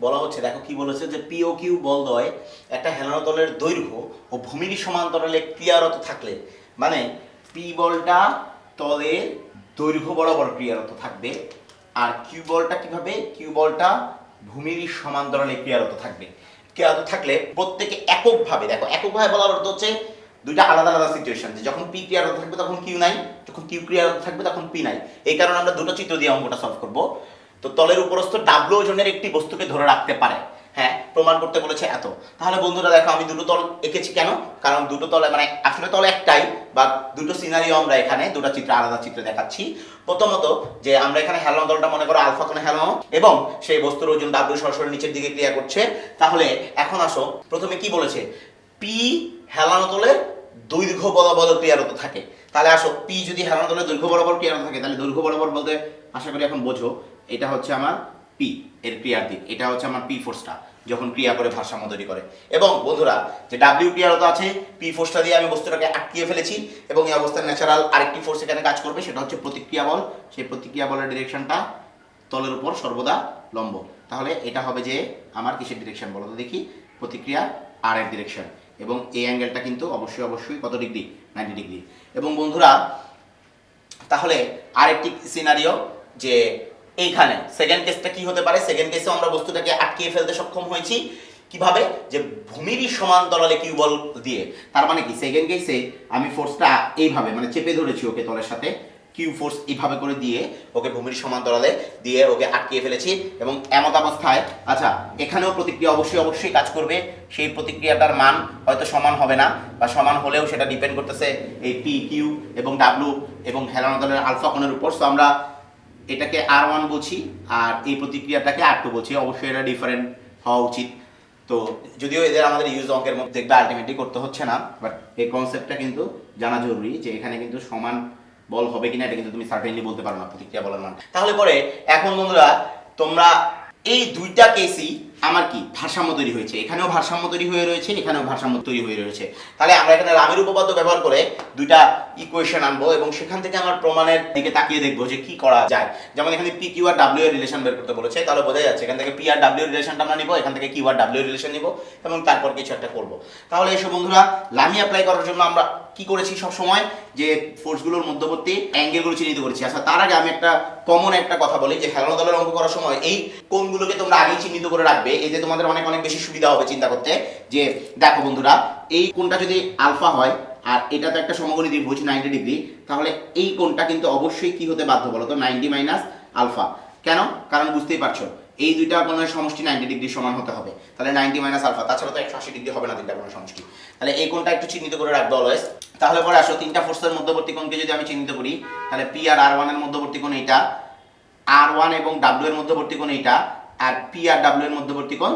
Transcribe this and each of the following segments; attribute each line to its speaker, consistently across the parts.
Speaker 1: বলেছে দেখো কি বলেছে যে পিও কিউ বলদয় একটা হেলানো তলের দৈর্ঘ্য ও ভূমির সমান্তরালে ক্রিয়ারত থাকলে মানে পি বলটা তলে দৈর্ঘ্য বরাবর ক্রিয়ারত থাকবে আর কিউ বলটা কীভাবে? কিউ বলটা ভূমির সমান্তরালে ক্রিয়ারত থাকবে। ক্রিয়ারত থাকলে প্রত্যেকে এককভাবে, দেখো, এককভাবে বলার অর্থ হচ্ছে দুইটা আলাদা আলাদা সিচুয়েশন যে যখন পি ক্রিয়ারত থাকবে তখন কিউ নাই, যখন কিউ ক্রিয়ারত থাকবে তখন পি নাই। এই কারণে আমরা দুটো চিত্র দিয়ে অঙ্কটা সলভ করব। তো তলের উপরস্থ ডাব্লু ওজনের একটি বস্তুকে ধরে রাখতে পারে। হ্যাঁ প্রমাণ করতে বলেছে এত। তাহলে বন্ধুরা দেখো, আমি দুটো তল এঁকেছি কেন? কারণ দুটো তলে মানে আসলে তল একটাই, বা দুটো সিনারিও আমরা এখানে, দুটো চিত্র, আলাদা চিত্র দেখাচ্ছি। প্রথমত, যে আমরা এখানে হেলানো তলটা মনে করো, আলফা কোণে হেলানো এবং সেই বস্তুর ওজন ডাব্লু সরাসরি নিচের দিকে ক্রিয়া করছে। তাহলে এখন আসো, প্রথমে কি বলেছে? পি হেলানো তলে দৈর্ঘ্য বরাবর ক্রিয়ারত থাকে। তাহলে আসো পি যদি হেলানো তলে দৈর্ঘ্য বরাবর ক্রিয়ারত থাকে, তাহলে দৈর্ঘ্য বরাবর বলতে, আশা করি এখন বোঝো এটা হচ্ছে আমার পি এর ক্রিয়ার দিক। এটা হচ্ছে আমার পি ফোর্সটা যখন ক্রিয়া করে ভারসাম্য তৈরি করে। এবং বন্ধুরা, যে ডাব্লিউ ক্রিয়ারত আছে পি ফোর্সটা দিয়ে আমি বস্তুটাকে আটকিয়ে ফেলেছি, এবং এই অবস্থায় ন্যাচারাল আরেকটি ফোর্স এখানে কাজ করবে, সেটা হচ্ছে প্রতিক্রিয়া বল। সেই প্রতিক্রিয়া বলের ডিরেকশনটা তলের উপর সর্বদা লম্ব। তাহলে এটা হবে যে আমার কিসের ডিরেকশন বলো তো দেখি? প্রতিক্রিয়া আর এর ডিরেকশন এবং এই অ্যাঙ্গেলটা কিন্তু অবশ্যই অবশ্যই কত ডিগ্রি নাইনটি ডিগ্রি এবং বন্ধুরা, তাহলে আরেকটি সিনারিও যে এইখানে। সেকেন্ড কেসটা কি হতে পারে? সেকেন্ড কেসে আমরা বস্তুটাকে আটকিয়ে ফেলতে সক্ষম হয়েছি। কীভাবে? যে ভূমির সমান্তরালে কিউ বল দিয়ে। তার মানে কি? সেকেন্ড কেসে আমি ফোর্সটা এইভাবে মানে চেপে ধরেছি ওকে তলের সাথে। কিউ ফোর্স এইভাবে করে দিয়ে ওকে ভূমির সমান্তরালে দিয়ে ওকে আটকিয়ে ফেলেছি এবং এমত অবস্থায় আচ্ছা এখানেও প্রতিক্রিয়া অবশ্যই অবশ্যই কাজ করবে। সেই প্রতিক্রিয়াটার মান হয়তো সমান হবে না বা সমান হলেও সেটা ডিপেন্ড করতেছে এই পি কিউ এবং ডাব্লু এবং হেলানো দলের আলফা কোণের উপর। সো আমরা এটাকে আর ওয়ান বলছি, আর এই প্রতিক্রিয়াটাকে আর টু বলছি। অবশ্যই এটা ডিফারেন্ট হওয়া উচিত। তো যদিও এদের আমাদের ইউজ অঙ্কের মধ্যে দেখবে আলটিমেটলি করতে হচ্ছে না বাট এই কনসেপ্টটা কিন্তু জানা জরুরি যে এখানে কিন্তু সমান বল হবে কিনা, এটা কিন্তু তুমি সার্টেনলি বলতে পারো না, প্রতিক্রিয়া বলার মান তাহলে পরে, এখন বন্ধুরা, তোমরা এই দুইটা কেসই আমার কি? ভারসাম্য তৈরি হয়েছে। এখানেও ভারসাম্য তৈরি হয়ে রয়েছে, এখানেও ভারসাম্য তৈরি হয়ে রয়েছে। তাহলে আমরা এখানে রামের উপপাদ্য ব্যবহার করে দুইটা ইকুয়েশন আনব এবং সেখান থেকে আমার প্রমাণের দিকে তাকিয়ে দেখব যে কি করা যায়। যেমন এখানে পি কিউ আর ডাব্লিউ এর রিলেশন বের করতে বলেছে, তাহলে বোঝা যাচ্ছে এখান থেকে পি আর ডাব্লিউ রিলেশনটা আমরা নিবো, এখান থেকে কিউ আর ডাব্লিউ রিলেশন নিবো এবং তারপর কিছু একটা করব। তাহলে এসব বন্ধুরা লামি অ্যাপ্লাই করার জন্য আমরা কি করেছি সব সময় যে ফোর্সগুলোর মধ্যবর্তী অ্যাঙ্গেলগুলো চিহ্নিত করেছি। আচ্ছা তার আগে আমি একটা কমন একটা কথা বলি যে খেলানো দলের অঙ্ক করার সময় এই কোণগুলোকে তোমরা আগেই চিহ্নিত করে রাখবে। যে তোমাদের অনেক অনেক বেশি সুবিধা হবে চিন্তা করতে। যে দেখো বন্ধুরা, এই কোনটা যদি আলফা হয় আর এটা তো একটা সমকোণী ত্রিভুজ নাইনটি ডিগ্রি তাহলে এই কোণটা কিন্তু অবশ্যই কি হতে বাধ্য বলো তো? Ninety minus alpha. কেন? কারণ বুঝতেই পারছ এই দুইটা কোণের সমষ্টি নাইনটি ডিগ্রি সমান হতে হবে। তাহলে নাইনটি মাইনাস আলফা তাছাড়া তো একশো আশি ডিগ্রি হবে না তিনটা কোণের সমষ্টি। তাহলে এই কোণটা একটু চিহ্নিত করে রাখবে অলওয়েজ তাহলে পরে আসো, তিনটা ফোর্সের মধ্যবর্তী কোণকে যদি আমি চিহ্নিত করি, তাহলে পি আর আর ওয়ানের মধ্যবর্তী কোণ এইটা আর ওয়ান এবং ডাব্লিউ এর মধ্যবর্তী কোণ এইটা, আর পি আর ডাব্লিউ এর মধ্যবর্তী কোণ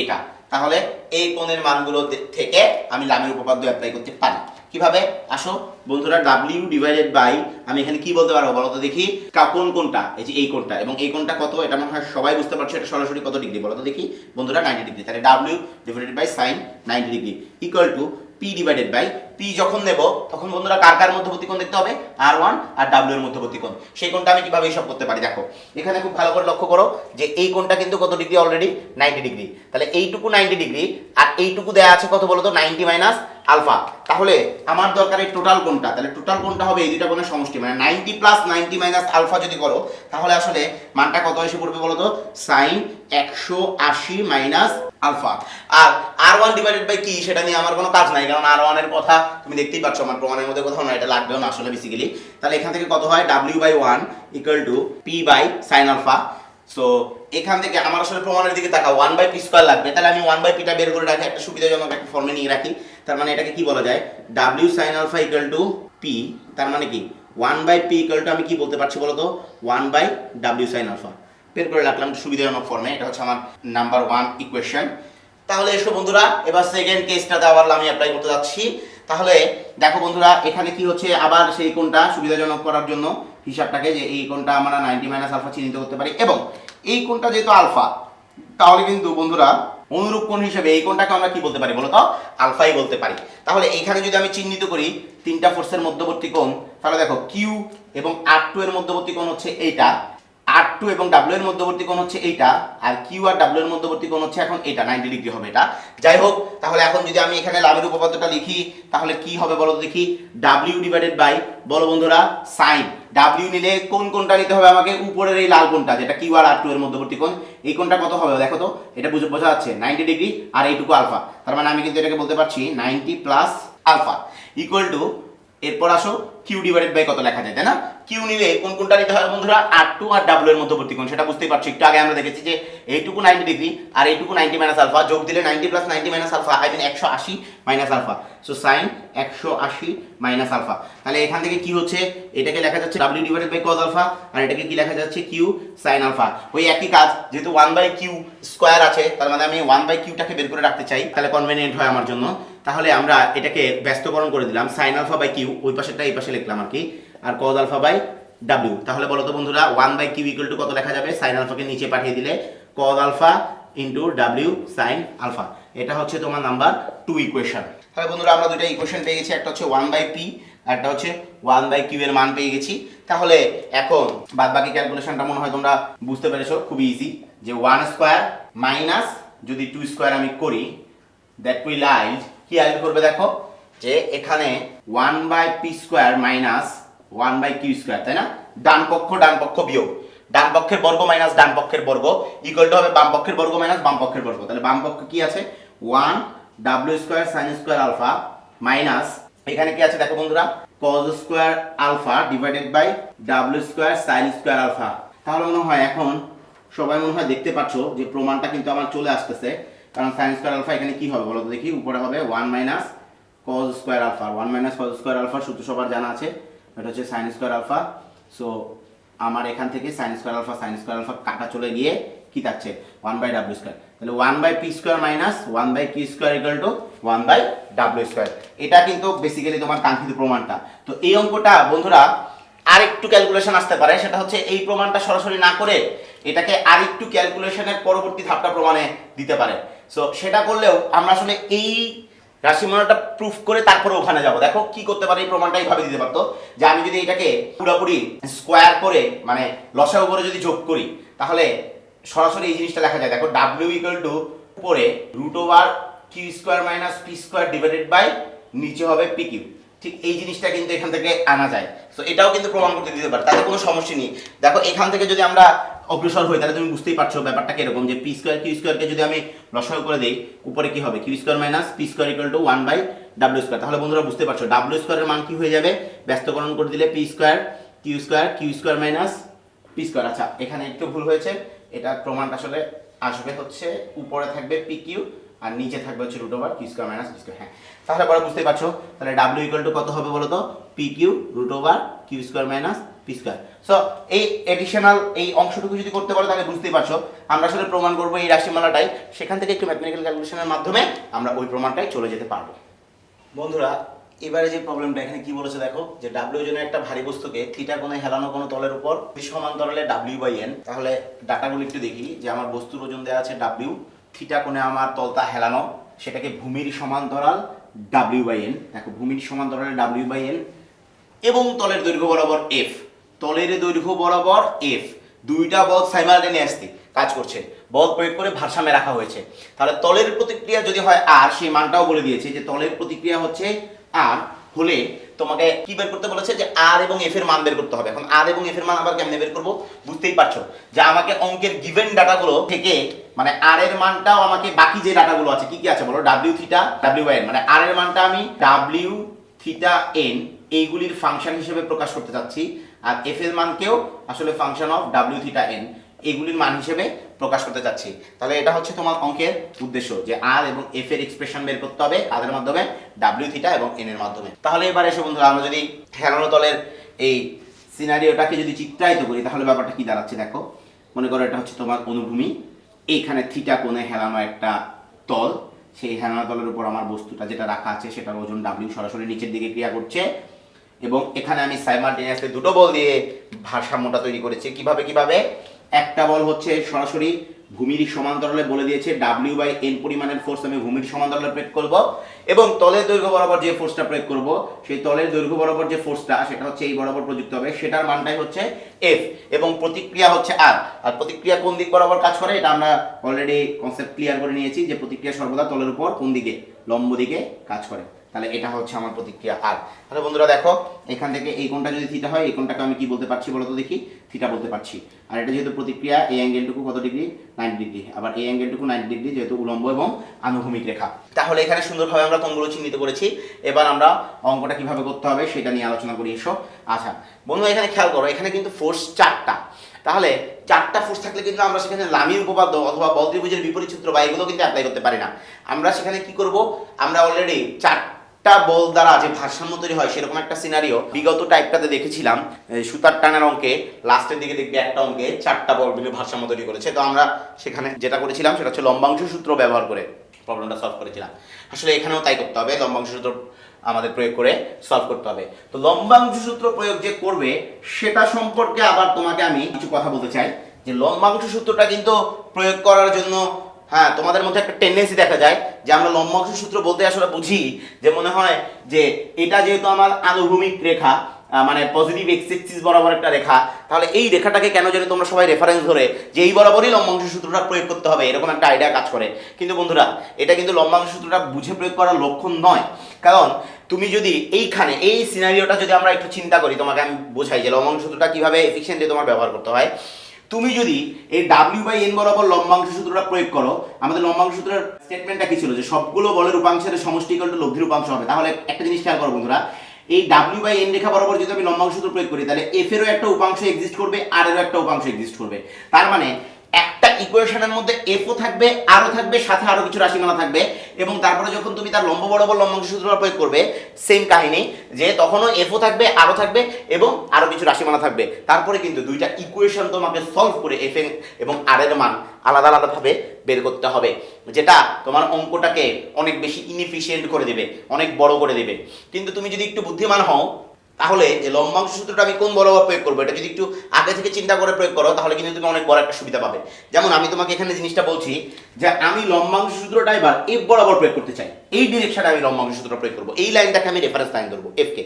Speaker 1: এটা তাহলে এই কোণের মানগুলো থেকে আমি লামের উপপাদ্য অ্যাপ্লাই করতে পারি। কীভাবে? আসো, বন্ধুরা ডাব্লিউ ডিভাইডেড বাই আমি এখানে কি বলতে পারব বলো তো দেখি কোন কোনটা? এই যে এই কোনটা। এবং এই কোনটা কত? এটা মনে হয় সবাই বুঝতে পারছ, এটা সরাসরি কত ডিগ্রি বলো তো দেখি, বন্ধুরা নাইনটি ডিগ্রি। তাহলে W divided by sine ninety degree. Equal to P divided by P যখন নেব, তখন বন্ধুরা কার কার মধ্যবর্তী কোণ দেখতে হবে? আর ওয়ান আর ডাব্লিউ এর মধ্যবর্তী কোণ। সেই কোণটা আমি কীভাবে হিসাব করতে পারি? দেখো, এখানে খুব ভালো করে লক্ষ্য করো যে এই কোণটা কিন্তু কত ডিগ্রি অলরেডি নাইনটি ডিগ্রি তাহলে এইটুকু নাইনটি ডিগ্রি আর এইটুকু দেয়া আছে কত বলতো? নাইনটি মাইনাস আলফা তাহলে আমার দরকার এই টোটাল কোণটা। তাহলে টোটাল কোণটা হবে এই দুইটা কোণের সমষ্টি। মানে ninety plus ninety minus alpha যদি করো, তাহলে আসলে মানটা কত এসে পড়বে বলো তো সাইন একশো আশি মাইনাস আলফা আর আর ওয়ান ডিভাইডেড বাই কি সেটা নিয়ে আমার কোনো কাজ নাই, কারণ আর কথা তুমি দেখতেই পাচ্ছ, আমার প্রমাণের মধ্যে কোথাও না এটা না আসলে বেসিক্যালি তাহলে এখান থেকে কত হয়? W by one equal to P by sine alpha so এখান থেকে আমার আসলে প্রমাণের দিকে তাকা ওয়ান বাই পি স্কোয়ার লাগবে। তাহলে আমি ওয়ান বাই পিটা বের করে রাখি, একটা সুবিধাজনক একটা ফর্মে নিয়ে রাখি। তার মানে এটাকে কি বলা যায়? W sine alpha equal to P তার মানে কি? One by P equal to আমি কি বলতে পারছি বলো তো one by W sine alpha বের করে রাখলাম, সুবিধাজনক ফর্মে এটা হচ্ছে আমার নাম্বার ওয়ান ইকুয়েশন তাহলে এসো বন্ধুরা, এবার সেকেন্ড কেসটাতে আবার আমি অ্যাপ্লাই করতে যাচ্ছি। তাহলে দেখো বন্ধুরা, এখানে কি হচ্ছে? আবার সেই কোনটা সুবিধাজনক করার জন্য হিসাবটাকে যে এই কোনটা আমরা নাইনটি মাইনাস আলফা চিহ্নিত করতে পারি। এবং এই কোনটা যেহেতু আলফা তাহলে কিন্তু বন্ধুরা অনুরূপ কোণ হিসেবে এই কোণটাকে আমরা কি বলতে পারি বলো তো আলফাই বলতে পারি। তাহলে এইখানে যদি আমি চিহ্নিত করি তিনটা ফোর্সের মধ্যবর্তী কোণ, তাহলে দেখো কিউ এবং আর টু এর মধ্যবর্তী কোণ হচ্ছে এইটা। আর টু এবং ডাব্লিউ এর মধ্যবর্তী কোণ হচ্ছে এইটা, আর কিউ আর ডাব্লিউ এর মধ্যবর্তী কোণ হচ্ছে এখন এটা নাইনটি ডিগ্রি হবে এটা। যাই হোক, তাহলে এখন যদি আমি এখানে লাভের উপপাদ্যটা লিখি, তাহলে কি হবে বলো দেখি? ডাব্লিউ ডিভাইডেড বাই বলো বন্ধুরা সাইন ডাব্লিউ নিলে কোন কোনটা নিতে হবে আমাকে? উপরের এই লাল কোনটা যেটা কিউ আর আর টু এর মধ্যবর্তী কোণ। এই কোনটা কত হবে দেখো তো, এটা বুঝে বোঝা যাচ্ছে নাইনটি ডিগ্রি আর এইটুকু আলফা তার মানে আমি কিন্তু এটাকে বলতে পারছি ninety plus alpha equal to এরপর আসো কিউ ডিভাইডেড বাই কত লেখা যায়, তাই না? কিউ নিলে কোন কোনটা নিতে হবে বন্ধুরা? আর টু আর ডাব্লিউ এর মধ্যবর্তী কোণ সেটা বুঝতেই পারছ। একটু আগে আমরা দেখেছি যে এইটুকু নাইনটি ডিগ্রি আর এইটুকু নাইনটি মাইনাস আলফা যোগ দিলে ninety plus ninety minus alpha I mean একশো আশি মাইনাস আলফা সো সাইন একশো আশি মাইনাস আলফা তাহলে এখান থেকে কি হচ্ছে? এটাকে লেখা যাচ্ছে W divided by cos alpha আর এটাকে কি লেখা যাচ্ছে? কিউ সাইন আলফা ওই একই কাজ, যেহেতু ওয়ান বাই কিউ স্কোয়ার আছে, তার মানে আমি ওয়ান বাই কিউটাকে বের করে রাখতে চাই, তাহলে কনভেনিয়েন্ট হয় আমার জন্য। তাহলে আমরা এটাকে ব্যস্তকরণ করে দিলাম। সাইন আলফা বাই কিউ ওই পাশেরটা এই পাশে লিখলাম আর কি। আর কজ আলফা বাই ডাব্লিউ তাহলে বলো তো বন্ধুরা one by Q equal to কত লেখা যাবে? সাইন আলফাকে নিচে পাঠিয়ে দিলে cos alpha into W sine alpha এটা হচ্ছে তোমার নাম্বার টু ইকুয়েশন তাহলে বন্ধুরা, আমরা দুটো ইকুয়েশন পেয়ে গেছি। একটা হচ্ছে ওয়ান বাই পি আর একটা হচ্ছে ওয়ান বাই কিউ এর মান পেয়ে গেছি। তাহলে এখন বাদ বাকি ক্যালকুলেশনটা মনে হয় তোমরা বুঝতে পেরেছ, খুবই ইজি যে ওয়ান স্কোয়ার মাইনাস যদি টু স্কোয়ার আমি করি দ্যাট উইল আইল কি করবে দেখো? যে এখানে one by P square minus one by Q square তাই না? ডান পক্ষ ডান পক্ষ বিয়োগ। ডান পক্ষের বর্গ মাইনাস ডান পক্ষের বর্গ। ইকুয়াল টু হবে বাম পক্ষের বর্গ মাইনাস বাম পক্ষের বর্গ। তাহলে বাম পক্ষ কি আছে? One W square sine square alpha minus এখানে কি আছে দেখো বন্ধুরা? Cos square alpha divided by W square sine square alpha তাহলে মনে হয় এখন সবাই মনে হয় দেখতে পাচ্ছ যে প্রমাণটা কিন্তু আমার চলে আসতেছে। কারণ সাইন স্কোয়ার আলফা এখানে কি হবে বলো তো দেখি? উপরে হবে one minus cos square alpha one minus cos square alpha সূত্র সবার জানা আছে। এটা হচ্ছে সাইন স্কোয়ার আলফা সো আমার এখান থেকে sine square alpha sine square alpha কাটা চলে গিয়ে কি থাকছে? ওয়ান বাই ডাব্লিউ স্কোয়ার তাহলে one by P square minus one by Q square equal to one by W square এটা কিন্তু বেসিক্যালি তোমার কাঙ্ক্ষিত প্রমাণটা। তো এই অঙ্কটা, বন্ধুরা, আরেকটু ক্যালকুলেশন আসতে পারে। সেটা হচ্ছে এই প্রমাণটা সরাসরি না করে এটাকে আরেকটু ক্যালকুলেশনের পরবর্তী ধাপটা প্রমাণে দিতে পারে। সো সেটা করলেও আমরা আসলে এই রাশিমালাটা প্রুফ করে তারপরে ওখানে যাব। দেখো কি করতে পারে এই প্রমাণটা এইভাবে দিতে পারতো যে আমি যদি এটাকে পুরোপুরি স্কোয়ার করে মানে লসাগু করে যদি যোগ করি, তাহলে সরাসরি এই জিনিসটা লেখা যায়। দেখো ডাব্লিউ ইকুয়াল টু উপরে root over Q square minus P square divided by নিচে হবে পি কিউ ঠিক এই জিনিসটা কিন্তু এখান থেকে আনা যায়। তো এটাও কিন্তু প্রমাণ করতে দিতে পারে। তাতে কোনো সমস্যা নেই। দেখো এখান থেকে যদি আমরা অগ্রসর হই, তাহলে তুমি বুঝতেই পারছ ব্যাপারটা কীরকম, যে পি স্কোয়ার কিউ স্কোয়ারকে যদি আমি লসাগু করে দিই, উপরে কি হবে? Q square minus P square equal to one by W square তাহলে বন্ধুরা বুঝতে পারছ ডাব্লিউ স্কোয়ারের মান কি হয়ে যাবে? ব্যস্তকরণ করে দিলে P square, Q square Q square minus P square. আচ্ছা এখানে একটু ভুল হয়েছে এটা প্রমাণটা আসলে আসবে হচ্ছে, উপরে থাকবে পি কিউ আর নিচে থাকবে হচ্ছে root over Q square minus square হ্যাঁ। তাহলে পরে বুঝতেই পারছ, তাহলে ডাব্লিউ ইকুয়াল টু কত হবে বলো তো P Q root over Q square minus P square so এই এডিশনাল এই অংশটুকু যদি করতে পারো, তাহলে বুঝতেই পারছ, আমরা আসলে প্রমাণ করব এই রাশিমালাটাই সেখান থেকে একটু ম্যাথমেটিক্যাল ক্যালকুলেশনের মাধ্যমে আমরা ওই প্রমাণটাই চলে যেতে পারব। বন্ধুরা, এবারে যে প্রবলেমটা এখানে কি বলেছে দেখো? যে ডাব্লিউ জন্য একটা ভারী বস্তুকে থিটা কোণে হেলানো কোনো তলের উপর, সমান্তরালে ডাব্লিউ বাই এন তাহলে ডাটাগুলো একটু দেখি, যে আমার বস্তুর ওজন দেওয়া আছে ডাব্লিউ থিটা কোণে আমার তলতা হেলানো, সেটাকে ভূমির সমান্তরাল ডাব্লিউ বাই এন দেখো ভূমির সমান্তরাল ডাব্লিউ বাই এন এবং তলের দৈর্ঘ্য বরাবর এফ তলের দৈর্ঘ্য বরাবর এফ দুইটা বল সাইমালটেনিয়াসলি কাজ করছে। বল প্রয়োগ করে ভারসাম্যে রাখা হয়েছে। তাহলে তলের প্রতিক্রিয়া যদি হয় আর সেই মানটাও বলে দিয়েছে যে তলের প্রতিক্রিয়া হচ্ছে আর হলে তোমাকে কি বের করতে বলেছে? যে আর এবং এফ এর মান বের করতে হবে। এখন আর এবং এফ এর মান আবার কেমনে বের করব? বুঝতেই পারছ। যে আমাকে অঙ্কের গিভেন ডাটাগুলো থেকে মানে আর এর মানটাও আমাকে বাকি যে ডাটাগুলো আছে, কি কি আছে বলো? ডাব্লিউ থিটা ডাব্লিউ এন মানে আর এর মানটা আমি ডাব্লিউ থিটা এন এইগুলির ফাংশন হিসেবে প্রকাশ করতে চাচ্ছি, আর এফ এর মানকেও আসলে function of W theta N এগুলির মান হিসেবে প্রকাশ করতে চাচ্ছি। তাহলে এটা হচ্ছে তোমার অঙ্কের উদ্দেশ্য, যে আর এবং এফ এর এক্সপ্রেশন বের করতে হবে তাদের মাধ্যমে? ডাব্লিউ থিটা এবং এন এর মাধ্যমে। তাহলে এবার এসে বন্ধুরা, আমরা যদি হেলানো তলের এই সিনারিওটাকে যদি চিত্রায়িত করি, তাহলে ব্যাপারটা কি দাঁড়াচ্ছে দেখো। মনে করো এটা হচ্ছে তোমার অনুভূমি। এইখানে থিটা কোণে হেলানো একটা তল। সেই হেলানো তলের উপর আমার বস্তুটা যেটা রাখা আছে, সেটার ওজন ডাব্লিউ সরাসরি নিচের দিকে ক্রিয়া করছে। এবং এখানে আমি সাইমাল্টেনিয়াসলি দুটো বল দিয়ে ভারসাম্যটা তৈরি করেছি। কীভাবে কীভাবে? একটা বল হচ্ছে সরাসরি ভূমির সমান্তরালে বলে দিয়েছে ডাব্লিউ বাই এন পরিমাণের ফোর্স আমি ভূমির সমান্তরালে প্রয়োগ করব এবং তলের দৈর্ঘ্য বরাবর যে ফোর্সটা প্রয়োগ করব, সেই তলের দৈর্ঘ্য বরাবর যে ফোর্সটা সেটা হচ্ছে এই বরাবর প্রযুক্ত হবে, সেটার মানটাই হচ্ছে এফ এবং প্রতিক্রিয়া হচ্ছে আর আর প্রতিক্রিয়া কোন দিক বরাবর কাজ করে, এটা আমরা অলরেডি কনসেপ্ট ক্লিয়ার করে নিয়েছি যে প্রতিক্রিয়া সর্বদা তলের উপর কোন দিকে? লম্ব দিকে কাজ করে। তাহলে এটা হচ্ছে আমার প্রতিক্রিয়া আর। তাহলে বন্ধুরা দেখো, এখান থেকে এই কোণটা যদি থিটা হয়, এই কোনটাকে আমি কি বলতে পারছি বলো তো দেখি? থিটা বলতে পারছি। আর এটা যেহেতু প্রতিক্রিয়া, এই অ্যাঙ্গেলটুকু কত ডিগ্রি নাইনটি ডিগ্রি আবার এই অ্যাঙ্গেলটুকু নাইনটি ডিগ্রি যেহেতু উলম্ব এবং আনুভূমিক রেখা। তাহলে এখানে সুন্দরভাবে আমরা কোণগুলো চিহ্নিত করেছি। এবার আমরা অঙ্কটা কীভাবে করতে হবে সেটা নিয়ে আলোচনা করি, এসো। আচ্ছা বন্ধু এখানে খেয়াল করো, এখানে কিন্তু ফোর্স চারটা। তাহলে চারটা ফোর্স থাকলে কিন্তু আমরা সেখানে লামির উপপাদ্য অথবা বল ত্রিভুজের বিপরীত সূত্র বা এগুলো কিন্তু অ্যাপ্লাই করতে পারি না। আমরা সেখানে কি করব? আমরা অলরেডি চারটা বল দ্বারা যে ভারসাম্য তৈরি হয়, সেরকম একটা সিনারিও বিগত টাইপটাতে দেখেছিলাম। সুতার টানের অঙ্কে লাস্টের দিকে দেখবে একটা অঙ্কে চারটা বল মিলে ভারসাম্য তৈরি করেছে। তো আমরা সেখানে যেটা করেছিলাম, সেটা হচ্ছে লম্বাংশ সূত্র ব্যবহার করে প্রবলেমটা সলভ করেছিলাম। আসলে এখানেও তাই করতে হবে, লম্বাংশ সূত্র আমাদের প্রয়োগ করে সলভ করতে হবে। তো লম্বাংশ সূত্র প্রয়োগ যে করবে, সেটা সম্পর্কে আবার তোমাকে আমি কিছু কথা বলতে চাই। যে লম্বাংশ সূত্রটা কিন্তু প্রয়োগ করার জন্য হ্যাঁ তোমাদের মধ্যে একটা টেন্ডেন্সি দেখা যায় যে আমরা লম্বাংশ সূত্র বলতে আসলে বুঝি, যে মনে হয় যে এটা যেহেতু আমার আনুভূমিক রেখা মানে পজিটিভ এক্স এক্সিস বরাবর একটা রেখা, তাহলে এই রেখাটাকে কেন জানি তোমরা সবাই রেফারেন্স ধরে যে এই বরাবরই লম্বাংশ সূত্রটা প্রয়োগ করতে হবে, এরকম একটা আইডিয়া কাজ করে। কিন্তু বন্ধুরা, এটা কিন্তু লম্বাংশ সূত্রটা বুঝে প্রয়োগ করার লক্ষণ নয়। কারণ তুমি যদি এইখানে, এই সিনারিওটা যদি আমরা একটু চিন্তা করি, তোমাকে আমি বোঝাই যে লম্বাংশ সূত্রটা কীভাবে এফিসিয়েন্টলি তোমার ব্যবহার করতে হয়। তুমি যদি এই ডাব্লিউ বাই এন বরাবর লম্বাংশ সূত্রটা প্রয়োগ করো, আমাদের লম্বাংশ সূত্রের স্টেটমেন্টটা কি ছিল? যে সবগুলো বলের উপাংশের সমষ্টি টু লব্ধির উপাংশ হবে। তাহলে একটা জিনিস খেয়াল করো বন্ধুরা, এই ডাব্লিউ বাই এন রেখা বরাবর যদি আমি লম্বাংশ সূত্র প্রয়োগ করি, তাহলে এফ এরও একটা উপাংশ এক্সিস্ট করবে আর এরও একটা উপাংশ এক্সিস্ট করবে। তার মানে ইকুয়েশনের মধ্যে এফও থাকবে আরও থাকবে, সাথে আরও কিছু রাশিমালা থাকবে এবং তারপরে যখন তুমি তার লম্ব বরাবর লম্বাংশ সূত্র প্রয়োগ করবে সেম কাহিনী, যে তখনও এফও থাকবে আরও থাকবে এবং আরও কিছু রাশিমালা থাকবে। তারপরে কিন্তু দুইটা ইকুয়েশন তোমাকে সলভ করে এফ এবং আর এর মান আলাদা আলাদাভাবে বের করতে হবে, যেটা তোমার অঙ্কটাকে অনেক বেশি ইনএফিশিয়েন্ট করে দেবে, অনেক বড় করে দেবে। কিন্তু তুমি যদি একটু বুদ্ধিমান হও তাহলে যে লম্বাংশ সূত্রটা আমি কোন বরাবর প্রয়োগ করব, এটা যদি একটু আগে থেকে চিন্তা করে প্রয়োগ করো, তাহলে কিন্তু তুমি অনেক বড় একটা সুবিধা পাবে। যেমন আমি তোমাকে এখানে জিনিসটা বলছি, যে আমি লম্বাংশ সূত্রটা এবার এফ বরাবর প্রয়োগ করতে চাই। এই ডিরেকশনে আমি লম্বাংশ সূত্র প্রয়োগ করব। এই লাইনটাকে আমি রেফারেন্স লাইন ধরবো এফকে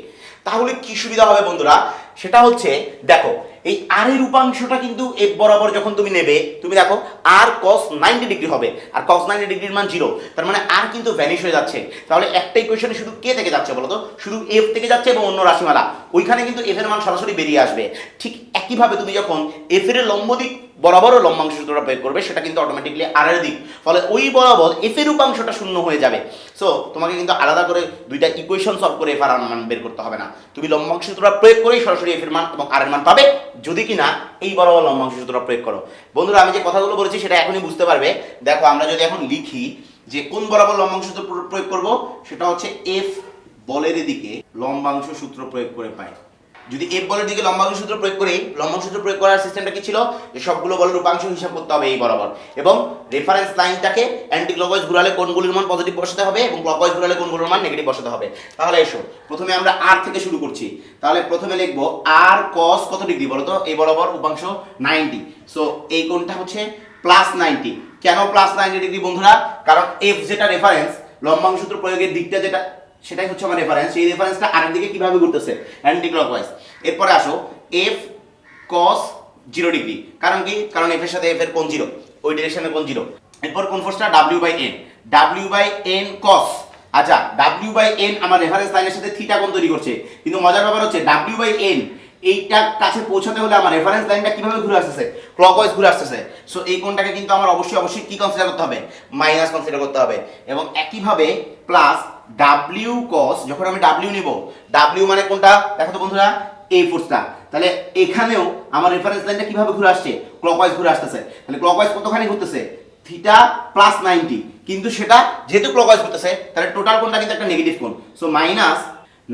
Speaker 1: তাহলে কি সুবিধা হবে বন্ধুরা? সেটা হচ্ছে, দেখো এই আর এর উপাংশটা কিন্তু এফ বরাবর যখন তুমি নেবে, তুমি দেখো আর কস নাইনটি ডিগ্রি হবে। আর কস নাইনটি ডিগ্রির মান জিরো তার মানে আর কিন্তু ভ্যানিশ হয়ে যাচ্ছে। তাহলে একটা ইকুয়েশনে শুধু কে থেকে যাচ্ছে বলতো? শুধু এফ থেকে যাচ্ছে এবং অন্য রাশিমালা। ওইখানে কিন্তু এফ এর মান সরাসরি বেরিয়ে আসবে। ঠিক একইভাবে তুমি যখন এফ এর লম্ব দিক বরাবরও লম্বাংশ সূত্রটা প্রয়োগ করবে, সেটা কিন্তু অটোমেটিকলি আর এর দিক। ফলে ওই বরাবর এফ এর উপাংশটা শূন্য হয়ে যাবে। সো তোমাকে কিন্তু আলাদা করে দুইটা ইকুয়েশন সলভ করে এফ আর মান বের করতে হবে না। তুমি লম্বাংশ সূত্রটা প্রয়োগ করেই সরাসরি এফ এর মান এবং আর এর মান পাবে। যদি কি না এই বরাবর লম্বাংশ সূত্রটা প্রয়োগ করো। বন্ধুরা, আমি যে কথাগুলো বলেছি সেটা এখনই বুঝতে পারবে। দেখো, আমরা যদি এখন লিখি যে কোন বরাবর লম্বাংশ সূত্র প্রয়োগ করব, সেটা হচ্ছে এফ বলের দিকে লম্বাংশ সূত্র প্রয়োগ করে পাই। যদি এফ বলের দিকে লম্বাংশ সূত্র প্রয়োগ করি লম্বাংশ সূত্র প্রয়োগ করার সিস্টেমটা কি ছিল? যে সবগুলো বলের রূপাংশ হিসাব করতে হবে এই বরাবর। এবং রেফারেন্স লাইনটাকে অ্যান্টি ক্লকওয়াইজ ঘুরালে কোনগুলির মান পজিটিভ বসাতে হবে এবং ক্লকওয়াইজ ঘুরালে কোনগুলোর মান নেগেটিভ বসাতে হবে। তাহলে এসো, প্রথমে আমরা আর থেকে শুরু করছি। তাহলে প্রথমে লিখব আর কস কত ডিগ্রি বলো তো এই বরাবর উপাংশ নাইনটি সো এই কোণটা হচ্ছে প্লাস নাইনটি কেন প্লাস নাইনটি ডিগ্রি বন্ধুরা? কারণ এফ যেটা রেফারেন্স লম্বাংশ সূত্র প্রয়োগের দিকটা যেটা সেটাই হচ্ছে আমার রেফারেন্স এই রেফারেন্সটা আরেক দিকে কীভাবে ঘুরতেছে? অ্যান্টি ক্লকওয়াইজ এরপরে আসো এফ কস জিরো ডিগ্রি কারণ কি? কারণ এফ এর সাথে এফ এর কোন জিরো ওই ডিরেকশনে কোন জিরো এরপর কোন ফোর্সটা W by N W by N cos আচ্ছা ডাব্লিউ বাই এন আমার রেফারেন্স লাইনের সাথে থিটা কোণ তৈরি করছে। কিন্তু মজার ব্যাপার হচ্ছে ডাব্লিউ বাই এন এইটা কাছে পৌঁছাতে হলে আমার রেফারেন্স লাইনটা কীভাবে ঘুরে আসতেছে? ক্লকওয়াইজ ঘুরে আসতেছে। সো এই কোণটাকে কিন্তু আমার অবশ্যই অবশ্যই কি কনসিডার করতে হবে? মাইনাস কনসিডার করতে হবে। এবং একইভাবে প্লাস ডাব্লিউ কস যখন আমি ডাব্লিউ নিব ডাব্লিউ মানে কোনটা? দেখো তো বন্ধুরা এই ফোর্সটা তাহলে এখানেও আমার রেফারেন্স লাইনটা কীভাবে ঘুরে আসছে? ক্লকওয়াইজ ঘুরে আসতেছে। তাহলে ক্লকওয়াইজ কতখানি ঘুরতেছে? থিটা প্লাস নাইনটি কিন্তু সেটা যেহেতু ক্লকওয়াইজ ঘুরতেছে, তাহলে টোটাল কোণটা কিন্তু একটা নেগেটিভ কোণ। So minus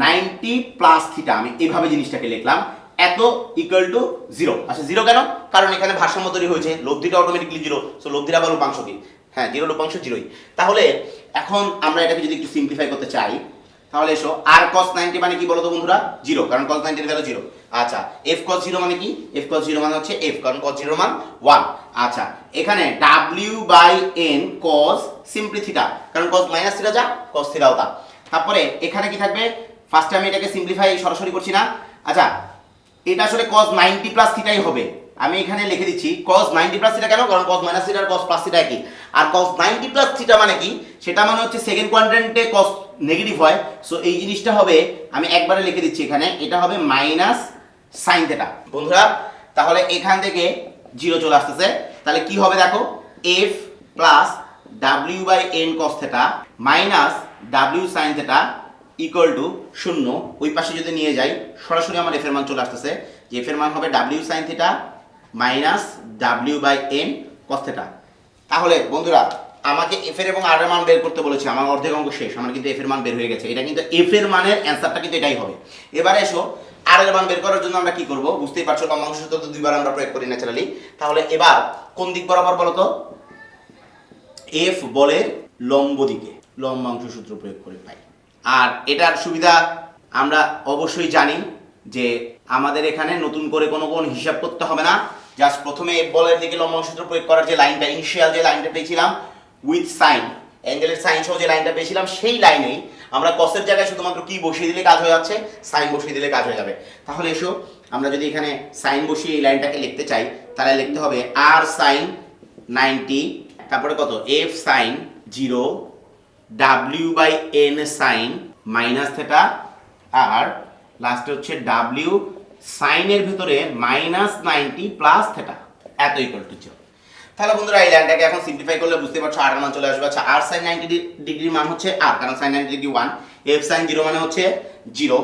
Speaker 1: ninety plus theta, আমি এইভাবে জিনিসটাকে লিখলাম, এত ইকুয়াল টু জিরো আচ্ছা জিরো কেন? কারণ এখানে ভারসাম্য তৈরি হয়েছে লব্ধিটা অটোমেটিকলি জিরো সো লব্ধির আবার উপাংশ কি? হ্যাঁ জিরো উপাংশ জিরোই তাহলে এখন আমরা এটাকে যদি একটু সিম্পলিফাই করতে চাই, তাহলে এসো আর কস নাইনটি মানে কি বলো তো বন্ধুরা? জিরো কারণ কস নাইনটির ভ্যালু জিরো আচ্ছা এফ কস জিরো মানে কি? এফ কস জিরো মানে হচ্ছে এফ কারণ কস জিরো মান ওয়ান আচ্ছা এখানে W by N cos simply theta কারণ কস মাইনাস থিটা যা কস থিটাও তা। তারপরে এখানে কি থাকবে? ফার্স্টে আমি এটাকে সিম্পলিফাই সরাসরি করছি না। আচ্ছা এটা আসলে cos 90 প্লাস থিটাই হবে। আমি এখানে লিখে দিচ্ছি, cos 90 প্লাস থিটা কেন? কারণ cos মাইনাস থিটা আর cos প্লাস থিটা একই। আর cos 90 প্লাস থিটা মানে কি? সেটা মানে হচ্ছে সেকেন্ড কোয়াড্রেন্টে cos নেগেটিভ হয়। সো এই জিনিসটা হবে, আমি একবারে লিখে দিচ্ছি এখানে, এটা হবে মাইনাস সাইন থিটা বন্ধুরা, তাহলে এখান থেকে জিরো চলে আসতেছে। তাহলে কি হবে দেখো? F plus W by N cos theta minus W sine theta equal to শূন্য, ওই পাশে যদি নিয়ে যাই, সরাসরি আমার এফের মান চলে আসতেছে, যে এফের মান হবে W sine theta minus W by N cos theta তাহলে, বন্ধুরা, আমাকে এফ এর এবং আর এর মান বের করতে বলেছে, আমার অর্ধেক অঙ্ক শেষ, আমার কিন্তু এফ এর মান বের হয়ে গেছে। এটা কিন্তু এফ এর মানের অ্যান্সারটা কিন্তু এটাই হবে। এবারে এসো আর এর মান বের করার জন্য আমরা কি করব? বুঝতেই পারছ, লম্বাংশ সূত্র তো দুইবার আমরা প্রয়োগ করি ন্যাচারালি তাহলে এবার, কোন দিক বরাবর বলো তো? এফ বলে লম্ব দিকে, লম্বাংশ সূত্র প্রয়োগ করে পাই। আর এটার সুবিধা আমরা অবশ্যই জানি যে আমাদের এখানে নতুন করে কোনো কোন হিসাব করতে হবে না। জাস্ট প্রথমে বলের দিকে লম্বাংশ সূত্র প্রয়োগ করার যে লাইনটা ইনিশিয়াল যে লাইনটা পেয়েছিলাম উইথ সাইন অ্যাঙ্গেলের সাইন সহ যে লাইনটা পেয়েছিলাম, সেই লাইনেই আমরা কসের জায়গায় শুধুমাত্র কি বসিয়ে দিলে কাজ হয়ে যাচ্ছে? সাইন বসিয়ে দিলে কাজ হয়ে যাবে। তাহলে এসো, আমরা যদি এখানে সাইন বসিয়ে এই লাইনটাকে লিখতে চাই, তাহলে লিখতে হবে আর সাইন নাইনটি তারপরে কত? F sine zero W by N sine minus theta আর লাস্টে হচ্ছে ডাব্লিউ সাইনের ভেতরে মাইনাস নাইনটি প্লাস থেটা এত ইকুয়াল টু জিরো তাহলে বন্ধুরা এই লাইনটাকে এখন সিম্পলিফাই করলে বুঝতে পারছ আর মান চলে আসবে আচ্ছা আর সাইন নাইনটি ডিগ্রির মান হচ্ছে আর কারণ sine ninety degree one F sine zero মানে হচ্ছে zero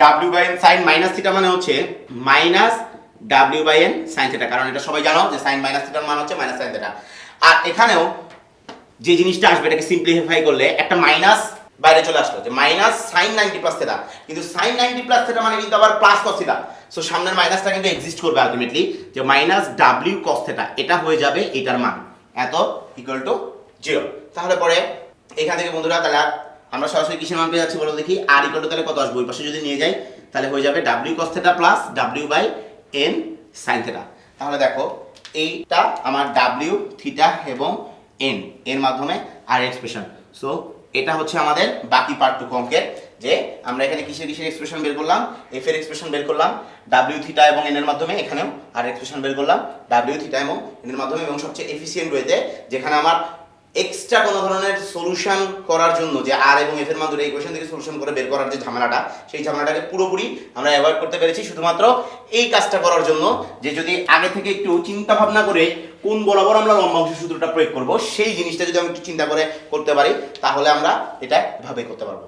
Speaker 1: W by N sine minus theta মানে হচ্ছে minus W by N sine theta কারণ এটা সবাই জানো যে সাইন মাইনাস থিটার মান হচ্ছে মাইনাস সাইন থিটা আর এখানেও যে জিনিসটা আসবে, এটাকে সিম্পলিফাই করলে একটা মাইনাস বাইরে চলে আসলো। যে minus sine ninety plus theta কিন্তু সাইন নাইনটি প্লাস থেটা মানে কিন্তু আবার প্লাস কস থেটা সো সামনের মাইনাসটা কিন্তু এক্সিস্ট করবে আলটিমেটলি যে মাইনাস ডাব্লিউ কস থেটা এটা হয়ে যাবে এটার মান। এত ইকুয়াল টু জিরো তাহলে পরে এখান থেকে বন্ধুরা, তাহলে আমরা সরাসরি কিসের মান পেয়ে যাচ্ছি বলো দেখি? আর ইকুয়াল টু তাহলে কত আসবে? ওই পাশে যদি নিয়ে যাই, তাহলে হয়ে যাবে W cos theta plus W by N sine theta তাহলে দেখো, এইটা আমার ডাব্লিউ থিটা এবং এন এর মাধ্যমে আর এক্সপ্রেশন সো এটা হচ্ছে আমাদের বাকি পার্টটুকু অঙ্কের, যে আমরা এখানে কিসের কিসের এক্সপ্রেশন বের করলাম? এফ এর এক্সপ্রেশন বের করলাম ডাব্লিউ থিটা এবং এন এর মাধ্যমে, এখানেও আর এক্সপ্রেশন বের করলাম ডাব্লিউ থিটা এবং এন এর মাধ্যমে এবং সবচেয়ে এফিসিয়েন্ট ওয়েতে যেখানে আমার এক্সট্রা কোনো ধরনের সলিউশন করার জন্য যে আর এবং এফ এর মাধ্যমে এই ইকুয়েশন থেকে সলিউশন করে বের করার যে ঝামেলাটা, সেই ঝামেলাটাকে পুরোপুরি আমরা অ্যাভয়েড করতে পেরেছি। শুধুমাত্র এই কাজটা করার জন্য যে যদি আগে থেকে একটু চিন্তা ভাবনা করে কোন বরাবর আমরা লম্বা অংশ সূত্রটা প্রয়োগ করব, সেই জিনিসটা যদি আমি একটু চিন্তা করে করতে পারি, তাহলে আমরা এটা ভাবে করতে পারব।